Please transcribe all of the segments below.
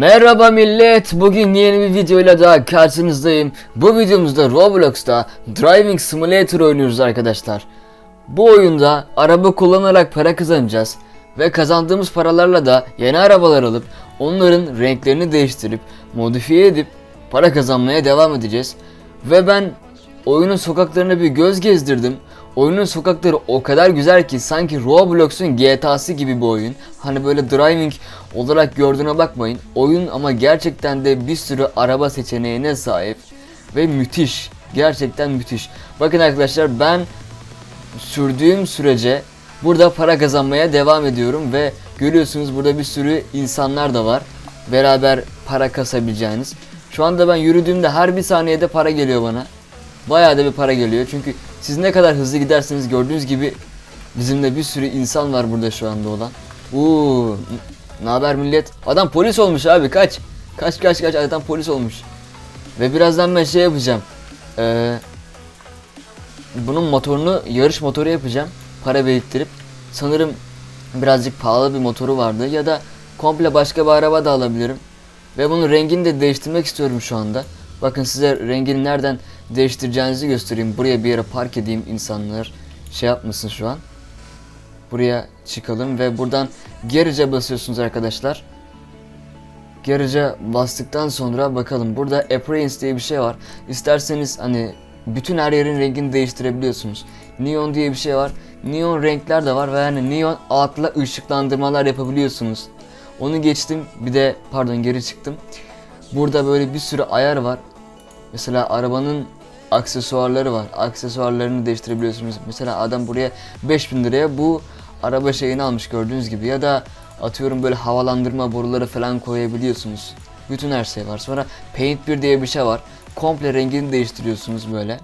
Merhaba millet. Bugün yeni bir videoyla daha karşınızdayım. Bu videomuzda Roblox'ta Driving Simulator oynuyoruz arkadaşlar. Bu oyunda araba kullanarak para kazanacağız ve kazandığımız paralarla da yeni arabalar alıp onların renklerini değiştirip modifiye edip para kazanmaya devam edeceğiz. Ve ben oyunun sokaklarına bir göz gezdirdim. Oyunun sokakları o kadar güzel ki sanki Roblox'un GTA'sı gibi bir oyun. Hani böyle driving olarak gördüğüne bakmayın. Oyun ama gerçekten de bir sürü araba seçeneğine sahip. Ve müthiş. Gerçekten müthiş. Bakın arkadaşlar ben sürdüğüm sürece burada para kazanmaya devam ediyorum ve görüyorsunuz burada bir sürü insanlar da var. Beraber para kasabileceğiniz. Şu anda ben yürüdüğümde her bir saniyede para geliyor bana. Bayağı da bir para geliyor çünkü siz ne kadar hızlı giderseniz gördüğünüz gibi bizimle bir sürü insan var burada şu anda olan. Uuu ne haber millet? Adam polis olmuş abi kaç. Kaç kaç kaç adam polis olmuş. Ve birazdan ben şey yapacağım. Ee, bunun motorunu yarış motoru yapacağım. Para biriktirip. Sanırım birazcık pahalı bir motoru vardı ya da komple başka bir araba da alabilirim. Ve bunun rengini de değiştirmek istiyorum şu anda. Bakın size rengini nereden değiştireceğinizi göstereyim. Buraya bir yere park edeyim insanlar şey yapmasın şu an. Buraya çıkalım ve buradan gerice basıyorsunuz arkadaşlar. Gerice bastıktan sonra bakalım burada appearance diye bir şey var. İsterseniz hani bütün her yerin rengini değiştirebiliyorsunuz. Neon diye bir şey var. Neon renkler de var ve yani neon altla ışıklandırmalar yapabiliyorsunuz. Onu geçtim. Bir de pardon geri çıktım. Burada böyle bir sürü ayar var. Mesela arabanın aksesuarları var. Aksesuarlarını değiştirebiliyorsunuz. Mesela adam buraya 5000 liraya bu araba şeyini almış gördüğünüz gibi ya da atıyorum böyle havalandırma boruları falan koyabiliyorsunuz. Bütün her şey var. Sonra Paint 1 diye bir şey var. Komple rengini değiştiriyorsunuz böyle.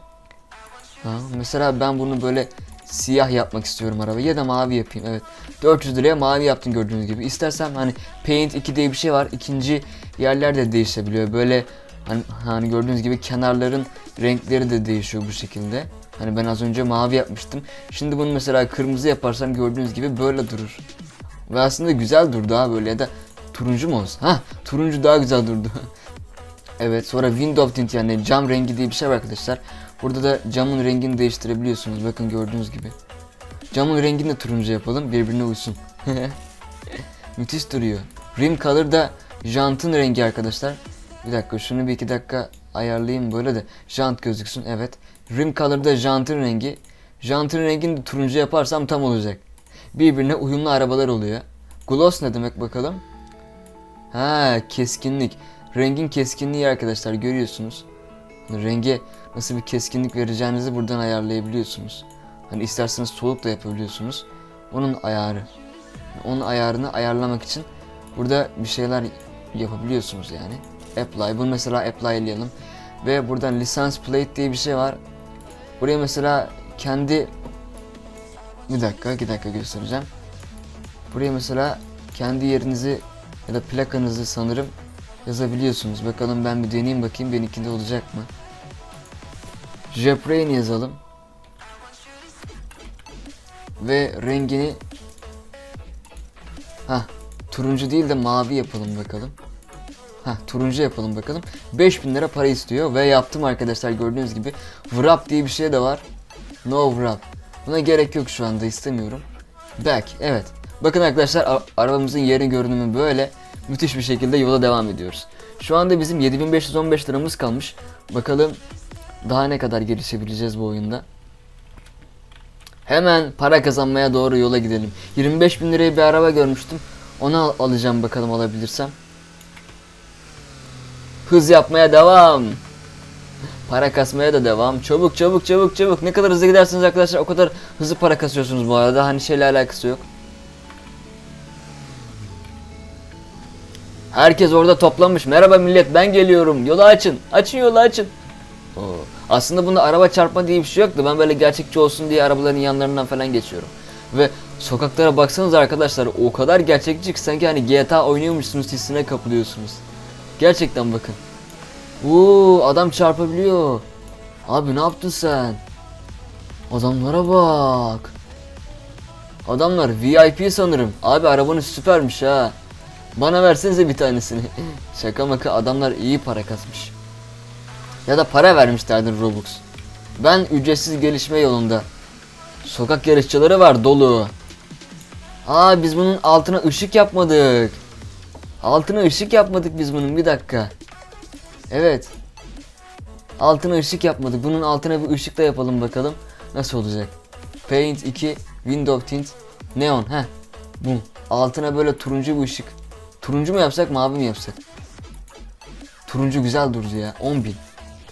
Ha, mesela ben bunu böyle siyah yapmak istiyorum arabayı ya da mavi yapayım. Evet. 400 liraya mavi yaptım gördüğünüz gibi. İstersem hani Paint 2 diye bir şey var. İkinci yerler de değişebiliyor. Böyle hani, hani gördüğünüz gibi kenarların renkleri de değişiyor bu şekilde. Hani ben az önce mavi yapmıştım. Şimdi bunu mesela kırmızı yaparsam gördüğünüz gibi böyle durur. Ve aslında güzel durdu ha böyle ya da turuncu mu olsun? Ha turuncu daha güzel durdu. evet sonra window tint yani cam rengi diye bir şey var arkadaşlar. Burada da camın rengini değiştirebiliyorsunuz. Bakın gördüğünüz gibi. Camın rengini de turuncu yapalım birbirine uysun. Müthiş duruyor. Rim color da jantın rengi arkadaşlar. Bir dakika şunu bir iki dakika ayarlayayım böyle de jant gözüksün evet. Rim color da jantın rengi. Jantın rengini de turuncu yaparsam tam olacak. Birbirine uyumlu arabalar oluyor. Gloss ne demek bakalım? Ha keskinlik. Rengin keskinliği arkadaşlar görüyorsunuz. Renge nasıl bir keskinlik vereceğinizi buradan ayarlayabiliyorsunuz. Hani isterseniz soluk da yapabiliyorsunuz. Onun ayarı. Onun ayarını ayarlamak için burada bir şeyler yapabiliyorsunuz yani. Apply. Bunu mesela apply'layalım. Ve buradan license plate diye bir şey var. Buraya mesela kendi bir dakika, iki dakika göstereceğim. Buraya mesela kendi yerinizi ya da plakanızı sanırım yazabiliyorsunuz. Bakalım ben bir deneyeyim bakayım benimkinde olacak mı? Jeprain yazalım. Ve rengini ha turuncu değil de mavi yapalım bakalım. Ha turuncu yapalım bakalım. 5000 lira para istiyor ve yaptım arkadaşlar gördüğünüz gibi. Wrap diye bir şey de var. No wrap. Buna gerek yok şu anda istemiyorum. Back evet. Bakın arkadaşlar arabamızın yerin görünümü böyle. Müthiş bir şekilde yola devam ediyoruz. Şu anda bizim 7515 liramız kalmış. Bakalım daha ne kadar gelişebileceğiz bu oyunda. Hemen para kazanmaya doğru yola gidelim. 25 bin liraya bir araba görmüştüm. Onu al- alacağım bakalım alabilirsem. Hız yapmaya devam. Para kasmaya da devam. Çabuk çabuk çabuk çabuk. Ne kadar hızlı gidersiniz arkadaşlar o kadar hızlı para kasıyorsunuz bu arada. Hani şeyle alakası yok. Herkes orada toplamış. Merhaba millet ben geliyorum. Yolu açın. Açın yolu açın. Oo. Aslında bunda araba çarpma diye bir şey yoktu. Ben böyle gerçekçi olsun diye arabaların yanlarından falan geçiyorum. Ve sokaklara baksanız arkadaşlar o kadar gerçekçi ki sanki hani GTA oynuyormuşsunuz hissine kapılıyorsunuz. Gerçekten bakın. Oo adam çarpabiliyor. Abi ne yaptın sen? Adamlara bak. Adamlar VIP sanırım. Abi arabanız süpermiş ha. Bana versenize bir tanesini. Şaka maka adamlar iyi para kasmış. Ya da para vermişlerdir Robux. Ben ücretsiz gelişme yolunda. Sokak yarışçıları var dolu. Aa biz bunun altına ışık yapmadık. Altına ışık yapmadık biz bunun bir dakika. Evet. Altına ışık yapmadık. Bunun altına bir ışık da yapalım bakalım. Nasıl olacak? Paint 2, Window Tint, Neon. Heh. Bu. Altına böyle turuncu bir ışık. Turuncu mu yapsak mavi mi yapsak? Turuncu güzel durdu ya. 10.000.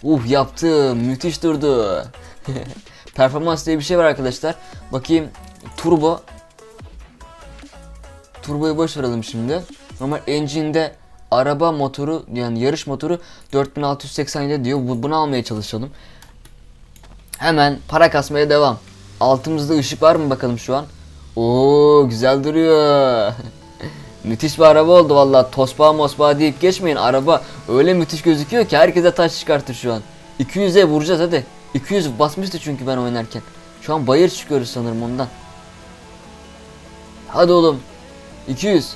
Uh yaptım. Müthiş durdu. Performans diye bir şey var arkadaşlar. Bakayım. Turbo. Turboyu boş verelim şimdi. Normal engine'de araba motoru yani yarış motoru 4687 diyor. Bu, bunu almaya çalışalım. Hemen para kasmaya devam. Altımızda ışık var mı bakalım şu an? Oo güzel duruyor. müthiş bir araba oldu vallahi. Tosba mosba deyip geçmeyin. Araba öyle müthiş gözüküyor ki herkese taş çıkartır şu an. 200'e vuracağız hadi. 200 basmıştı çünkü ben oynarken. Şu an bayır çıkıyoruz sanırım ondan. Hadi oğlum. 200.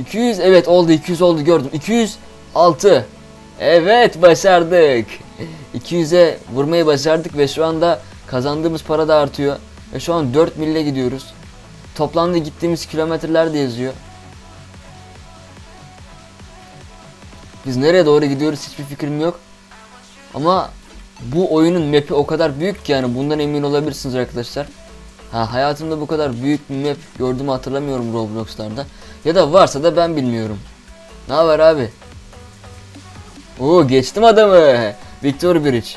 200 evet oldu 200 oldu gördüm. 206. Evet başardık. 200'e vurmayı başardık ve şu anda kazandığımız para da artıyor. Ve şu an 4 mille gidiyoruz. Toplamda gittiğimiz kilometreler de yazıyor. Biz nereye doğru gidiyoruz hiçbir fikrim yok. Ama bu oyunun map'i o kadar büyük ki yani bundan emin olabilirsiniz arkadaşlar. Ha hayatımda bu kadar büyük bir map gördüğümü hatırlamıyorum Roblox'larda. Ya da varsa da ben bilmiyorum. Ne haber abi? Oo geçtim adamı. Victor Bridge.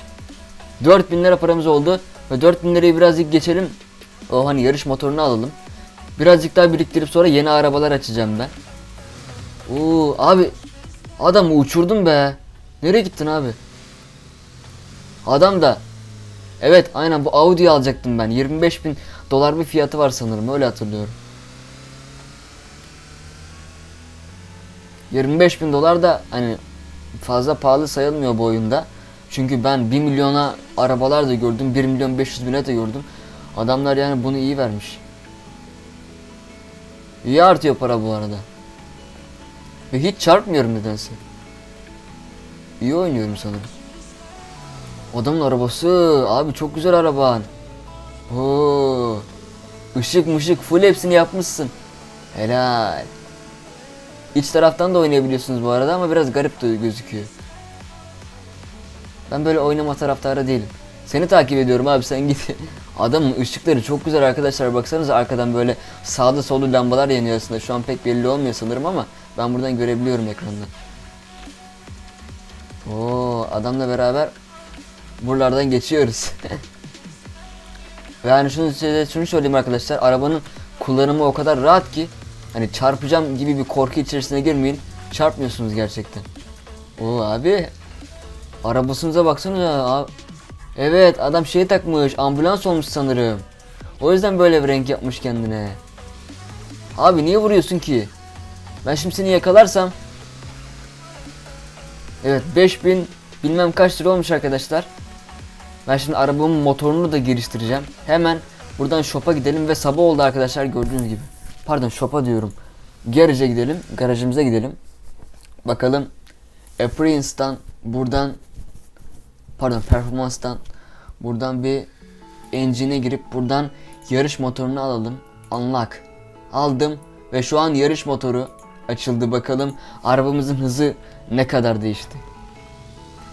4000 lira paramız oldu. Ve 4000 lirayı birazcık geçelim. O hani yarış motorunu alalım. Birazcık daha biriktirip sonra yeni arabalar açacağım ben. Oo abi adamı uçurdum be. Nereye gittin abi? Adam da Evet aynen bu Audi'yi alacaktım ben. 25 bin dolar bir fiyatı var sanırım öyle hatırlıyorum. 25 bin dolar da hani fazla pahalı sayılmıyor bu oyunda. Çünkü ben 1 milyona arabalar da gördüm. 1 milyon 500 bine de gördüm. Adamlar yani bunu iyi vermiş. İyi artıyor para bu arada. Ve hiç çarpmıyorum nedense. İyi oynuyorum sanırım. Adamın arabası. Abi çok güzel araban. Oo. Işık mışık full hepsini yapmışsın. Helal. İç taraftan da oynayabiliyorsunuz bu arada ama biraz garip de gözüküyor. Ben böyle oynama taraftarı değilim. Seni takip ediyorum abi sen git. Adamın ışıkları çok güzel arkadaşlar baksanıza arkadan böyle sağda solda lambalar yanıyor aslında. Şu an pek belli olmuyor sanırım ama ben buradan görebiliyorum ekrandan. Oo adamla beraber buralardan geçiyoruz. yani şunu size şunu söyleyeyim arkadaşlar. Arabanın kullanımı o kadar rahat ki hani çarpacağım gibi bir korku içerisine girmeyin. Çarpmıyorsunuz gerçekten. Oo abi arabasınıza baksanıza abi. Evet adam şey takmış ambulans olmuş sanırım. O yüzden böyle bir renk yapmış kendine. Abi niye vuruyorsun ki? Ben şimdi seni yakalarsam Evet 5000 bilmem kaç lira olmuş arkadaşlar. Ben şimdi arabamın motorunu da geliştireceğim. Hemen buradan shop'a gidelim ve sabah oldu arkadaşlar gördüğünüz gibi. Pardon shop'a diyorum. Garaja gidelim. Garajımıza gidelim. Bakalım Appearance'dan buradan pardon performanstan buradan bir engine'e girip buradan yarış motorunu alalım. Unlock. Aldım ve şu an yarış motoru açıldı bakalım arabamızın hızı ne kadar değişti.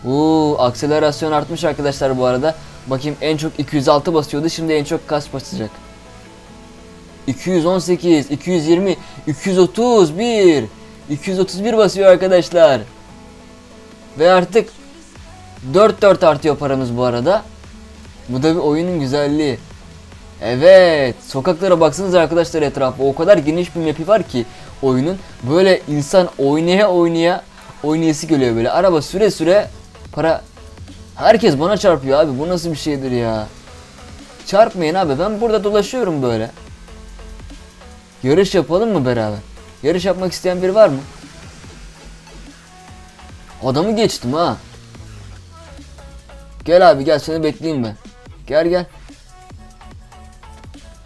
Uuu akselerasyon artmış arkadaşlar bu arada. Bakayım en çok 206 basıyordu şimdi en çok kaç basacak? 218, 220, 231, 231 basıyor arkadaşlar. Ve artık 4-4 artıyor paramız bu arada. Bu da bir oyunun güzelliği. Evet, sokaklara baksanız arkadaşlar etrafı o kadar geniş bir map'i var ki oyunun böyle insan oynaya oynaya oynayası geliyor böyle. Araba süre süre para herkes bana çarpıyor abi. Bu nasıl bir şeydir ya? Çarpmayın abi. Ben burada dolaşıyorum böyle. Yarış yapalım mı beraber? Yarış yapmak isteyen biri var mı? Adamı geçtim ha. Gel abi gel seni bekleyeyim ben. Gel gel.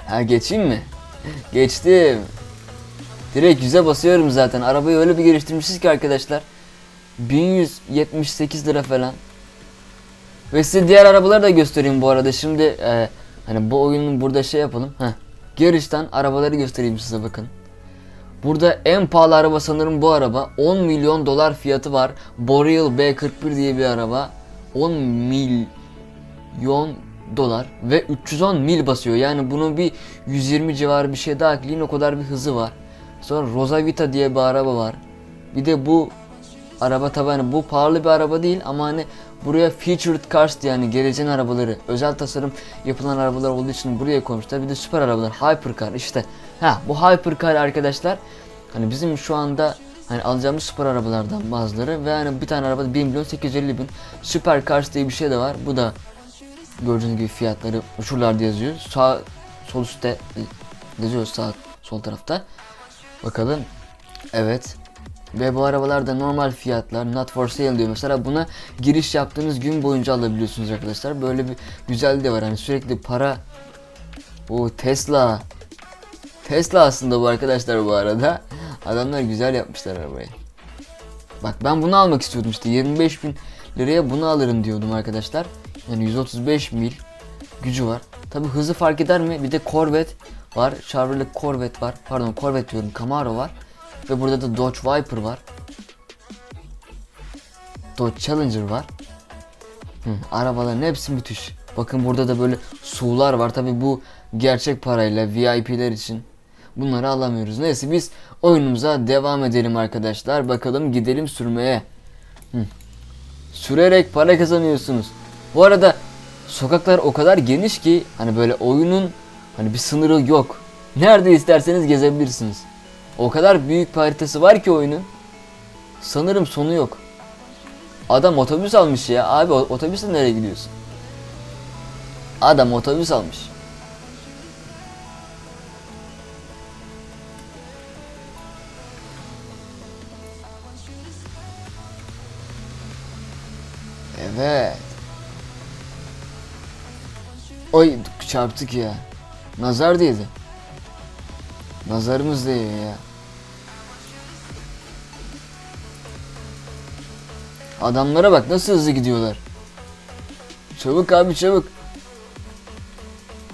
Ha geçeyim mi? Geçtim. Direkt yüze basıyorum zaten. Arabayı öyle bir geliştirmişiz ki arkadaşlar. 1178 lira falan. Ve size diğer arabaları da göstereyim bu arada. Şimdi e, hani bu oyunun burada şey yapalım. Heh. Yarıştan arabaları göstereyim size bakın. Burada en pahalı araba sanırım bu araba. 10 milyon dolar fiyatı var. Boreal B41 diye bir araba. 10 milyon dolar ve 310 mil basıyor. Yani bunun bir 120 civarı bir şey daha ekleyin o kadar bir hızı var. Sonra Rosavita diye bir araba var. Bir de bu araba tabi hani bu pahalı bir araba değil ama hani buraya featured cars diye yani geleceğin arabaları özel tasarım yapılan arabalar olduğu için buraya koymuşlar. Bir de süper arabalar hypercar işte. Ha bu hypercar arkadaşlar hani bizim şu anda hani alacağımız süper arabalardan bazıları ve hani bir tane arabada 1 milyon 850 bin süper cars diye bir şey de var. Bu da gördüğünüz gibi fiyatları şuralarda yazıyor. Sağ sol üstte yazıyor sağ sol tarafta. Bakalım. Evet. Ve bu arabalar da normal fiyatlar not for sale diyor. Mesela buna giriş yaptığınız gün boyunca alabiliyorsunuz arkadaşlar. Böyle bir güzelliği de var. Hani sürekli para o Tesla Tesla aslında bu arkadaşlar bu arada. Adamlar güzel yapmışlar arabayı. Bak ben bunu almak istiyordum işte 25 bin liraya bunu alırım diyordum arkadaşlar. Yani 135 mil gücü var. Tabi hızı fark eder mi? Bir de Corvette var. Chevrolet Corvette var. Pardon Corvette diyorum. Camaro var. Ve burada da Dodge Viper var. Dodge Challenger var. Hı, arabaların hepsi müthiş. Bakın burada da böyle sular var. Tabi bu gerçek parayla VIP'ler için. Bunları alamıyoruz. Neyse biz oyunumuza devam edelim arkadaşlar. Bakalım gidelim sürmeye. Hı. Sürerek para kazanıyorsunuz. Bu arada sokaklar o kadar geniş ki hani böyle oyunun hani bir sınırı yok. Nerede isterseniz gezebilirsiniz. O kadar büyük bir haritası var ki oyunun. Sanırım sonu yok. Adam otobüs almış ya. Abi otobüsle nereye gidiyorsun? Adam otobüs almış. Evet. Oy çarptık ya. Nazar değdi. Nazarımız değiyor ya. Adamlara bak nasıl hızlı gidiyorlar. Çabuk abi çabuk.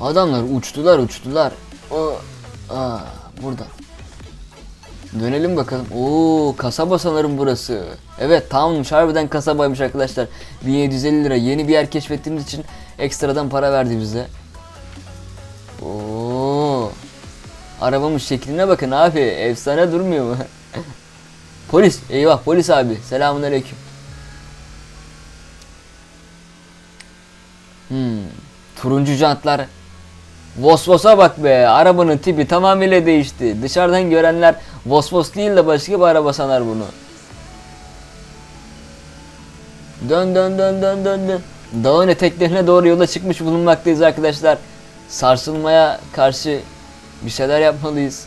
Adamlar uçtular uçtular. O aa burada. Dönelim bakalım. Oo kasaba sanırım burası. Evet tamammış harbiden kasabaymış arkadaşlar. 1750 lira yeni bir yer keşfettiğimiz için ekstradan para verdi bize. Arabamın şekline bakın abi. Efsane durmuyor mu? polis. Eyvah polis abi. Selamun aleyküm. Hmm. Turuncu jantlar. Vosvos'a bak be. Arabanın tipi tamamıyla değişti. Dışarıdan görenler Vosvos değil de başka bir araba sanar bunu. Dön dön dön dön dön dön. Dağın eteklerine doğru yola çıkmış bulunmaktayız arkadaşlar. Sarsılmaya karşı bir şeyler yapmalıyız.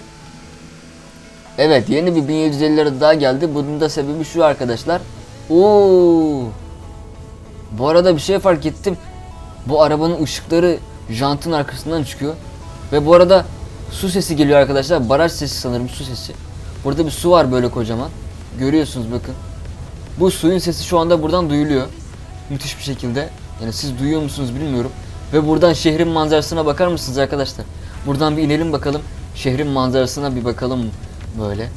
Evet yeni bir 1750 lira daha geldi. Bunun da sebebi şu arkadaşlar. Oo. Bu arada bir şey fark ettim. Bu arabanın ışıkları jantın arkasından çıkıyor. Ve bu arada su sesi geliyor arkadaşlar. Baraj sesi sanırım su sesi. Burada bir su var böyle kocaman. Görüyorsunuz bakın. Bu suyun sesi şu anda buradan duyuluyor. Müthiş bir şekilde. Yani siz duyuyor musunuz bilmiyorum. Ve buradan şehrin manzarasına bakar mısınız arkadaşlar? Buradan bir inelim bakalım. Şehrin manzarasına bir bakalım böyle.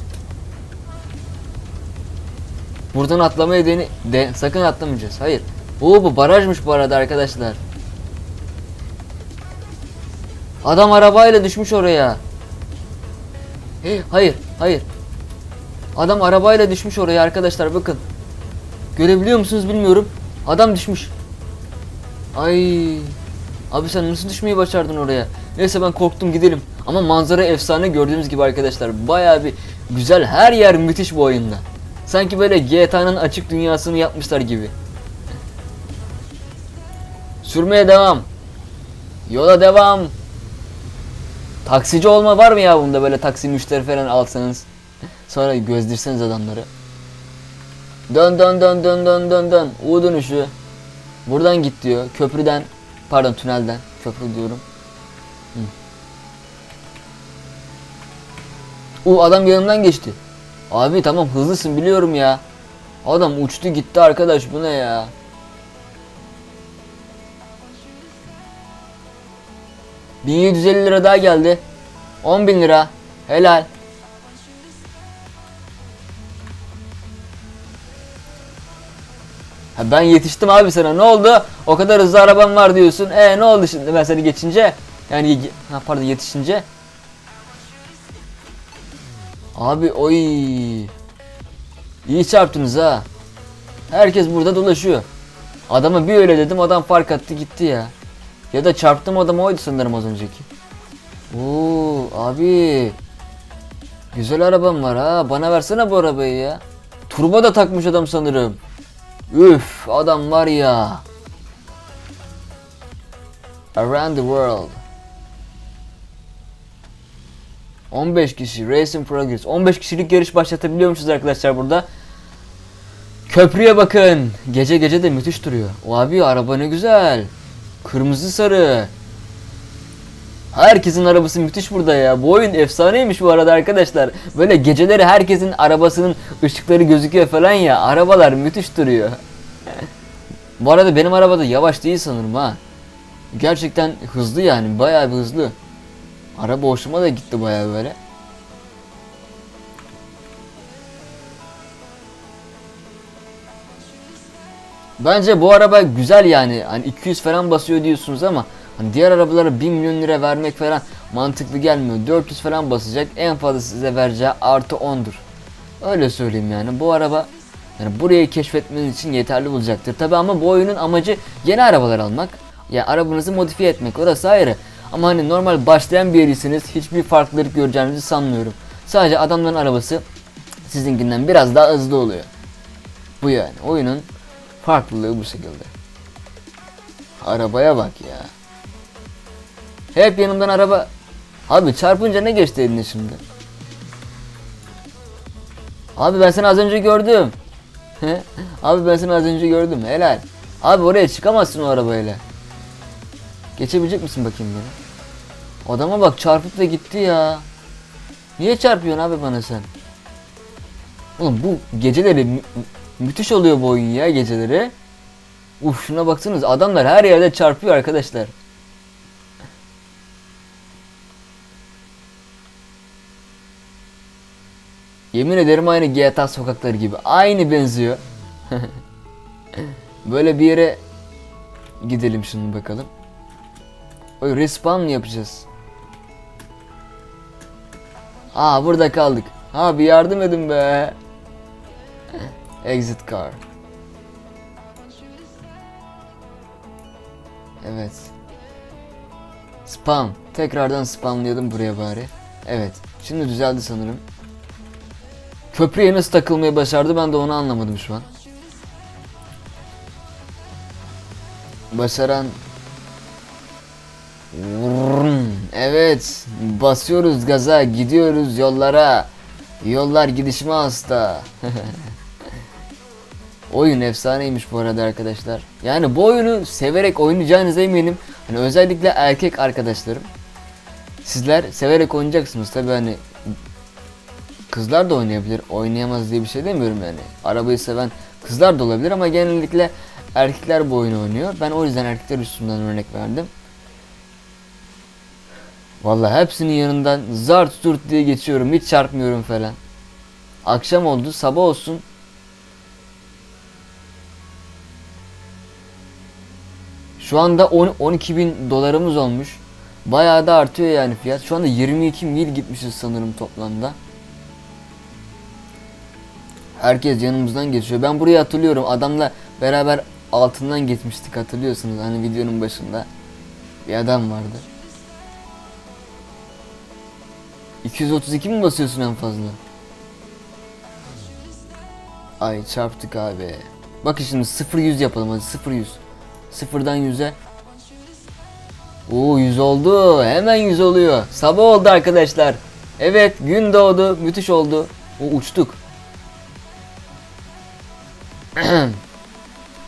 Buradan atlamaya deni de sakın atlamayacağız. Hayır. Oo bu barajmış bu arada arkadaşlar. Adam arabayla düşmüş oraya. Hey, hayır, hayır. Adam arabayla düşmüş oraya arkadaşlar bakın. Görebiliyor musunuz bilmiyorum. Adam düşmüş. Ay. Abi sen nasıl düşmeyi başardın oraya? Neyse ben korktum gidelim. Ama manzara efsane gördüğünüz gibi arkadaşlar. Baya bir güzel her yer müthiş bu oyunda. Sanki böyle GTA'nın açık dünyasını yapmışlar gibi. Sürmeye devam. Yola devam. Taksici olma var mı ya bunda böyle taksi müşteri falan alsanız. Sonra gözdirseniz adamları. Dön dön dön dön dön dön dön. U dönüşü. Buradan git diyor. Köprüden. Pardon tünelden. Köprü diyorum. U adam yanımdan geçti. Abi tamam hızlısın biliyorum ya. Adam uçtu gitti arkadaş bu ne ya? ...1750 lira daha geldi. 10 bin lira. Helal. Ha ben yetiştim abi sana. Ne oldu? O kadar hızlı araban var diyorsun. E ne oldu şimdi ben seni geçince? Yani ha pardon yetişince. Abi oy. İyi çarptınız ha. Herkes burada dolaşıyor. Adama bir öyle dedim adam fark attı gitti ya. Ya da çarptım adam oydu sanırım az önceki. Oo abi. Güzel arabam var ha. Bana versene bu arabayı ya. Turbo da takmış adam sanırım. Üf adam var ya. Around the world. 15 kişi Racing Progress. 15 kişilik yarış başlatabiliyormuşuz arkadaşlar burada. Köprüye bakın. Gece gece de müthiş duruyor. O abi araba ne güzel. Kırmızı sarı. Herkesin arabası müthiş burada ya. Bu oyun efsaneymiş bu arada arkadaşlar. Böyle geceleri herkesin arabasının ışıkları gözüküyor falan ya. Arabalar müthiş duruyor. bu arada benim arabada yavaş değil sanırım ha. Gerçekten hızlı yani. Bayağı bir hızlı. Araba hoşuma da gitti bayağı böyle. Bence bu araba güzel yani. Hani 200 falan basıyor diyorsunuz ama hani diğer arabalara 1 milyon lira vermek falan mantıklı gelmiyor. 400 falan basacak. En fazla size vereceği artı 10'dur. Öyle söyleyeyim yani. Bu araba yani burayı keşfetmeniz için yeterli olacaktır. Tabi ama bu oyunun amacı yeni arabalar almak. Yani arabanızı modifiye etmek. Orası ayrı. Ama hani normal başlayan bir yerisiniz. Hiçbir farklılık göreceğinizi sanmıyorum. Sadece adamların arabası sizinkinden biraz daha hızlı oluyor. Bu yani. Oyunun farklılığı bu şekilde. Arabaya bak ya. Hep yanımdan araba. Abi çarpınca ne geçti eline şimdi? Abi ben seni az önce gördüm. Abi ben seni az önce gördüm. Helal. Abi oraya çıkamazsın o arabayla. Geçebilecek misin bakayım beni? Adama bak çarpıp da gitti ya. Niye çarpıyorsun abi bana sen? Oğlum bu geceleri mü- müthiş oluyor bu oyun ya geceleri. Uf şuna baksanız adamlar her yerde çarpıyor arkadaşlar. Yemin ederim aynı GTA sokakları gibi. Aynı benziyor. Böyle bir yere gidelim şimdi bakalım. Oy respawn mı yapacağız? Aa burada kaldık. Abi yardım edin be. Exit car. Evet. Spam. Tekrardan spamlayalım buraya bari. Evet. Şimdi düzeldi sanırım. Köprüye nasıl takılmayı başardı ben de onu anlamadım şu an. Başaran Evet, basıyoruz gaza, gidiyoruz yollara. Yollar gidişime hasta. Oyun efsaneymiş bu arada arkadaşlar. Yani bu oyunu severek oynayacağınıza eminim. Hani özellikle erkek arkadaşlarım. Sizler severek oynayacaksınız tabi hani kızlar da oynayabilir. Oynayamaz diye bir şey demiyorum yani. Arabayı seven kızlar da olabilir ama genellikle erkekler bu oyunu oynuyor. Ben o yüzden erkekler üstünden örnek verdim. Vallahi hepsinin yanından zart zurt diye geçiyorum. Hiç çarpmıyorum falan. Akşam oldu, sabah olsun. Şu anda 10 12 bin dolarımız olmuş. Bayağı da artıyor yani fiyat. Şu anda 22 mil gitmişiz sanırım toplamda. Herkes yanımızdan geçiyor. Ben burayı hatırlıyorum. Adamla beraber altından geçmiştik hatırlıyorsunuz. Hani videonun başında bir adam vardı. 232 mi basıyorsun en fazla? Ay çarptık abi. Bakın şimdi 0-100 yapalım hadi 0-100. Sıfırdan 100'e. Oo 100 oldu. Hemen 100 oluyor. Sabah oldu arkadaşlar. Evet gün doğdu. Müthiş oldu. O uçtuk.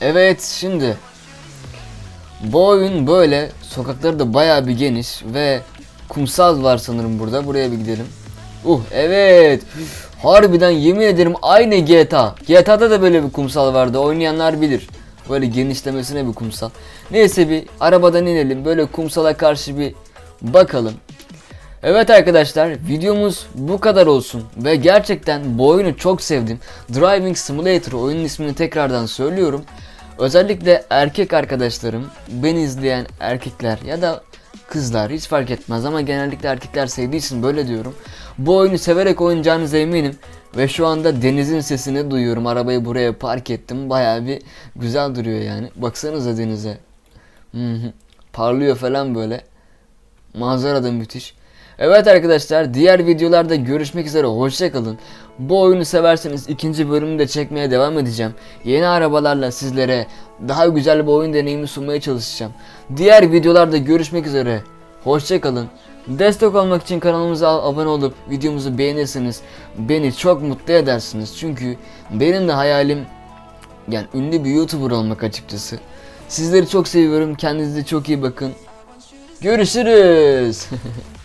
evet şimdi. Bu oyun böyle. Sokakları da bayağı bir geniş ve kumsal var sanırım burada. Buraya bir gidelim. Uh evet. Harbiden yemin ederim aynı GTA. GTA'da da böyle bir kumsal vardı. Oynayanlar bilir. Böyle genişlemesine bir kumsal. Neyse bir arabadan inelim. Böyle kumsala karşı bir bakalım. Evet arkadaşlar videomuz bu kadar olsun ve gerçekten bu oyunu çok sevdim. Driving Simulator oyunun ismini tekrardan söylüyorum. Özellikle erkek arkadaşlarım, beni izleyen erkekler ya da kızlar hiç fark etmez ama genellikle erkekler sevdiği için böyle diyorum. Bu oyunu severek oynayacağınıza eminim ve şu anda denizin sesini duyuyorum. Arabayı buraya park ettim. Bayağı bir güzel duruyor yani. Baksanıza denize. Parlıyor falan böyle. Manzara da müthiş. Evet arkadaşlar diğer videolarda görüşmek üzere hoşçakalın. Bu oyunu severseniz ikinci bölümü de çekmeye devam edeceğim. Yeni arabalarla sizlere daha güzel bir oyun deneyimi sunmaya çalışacağım. Diğer videolarda görüşmek üzere. Hoşçakalın. Destek olmak için kanalımıza abone olup videomuzu beğenirseniz beni çok mutlu edersiniz. Çünkü benim de hayalim yani ünlü bir YouTuber olmak açıkçası. Sizleri çok seviyorum. Kendinize çok iyi bakın. Görüşürüz.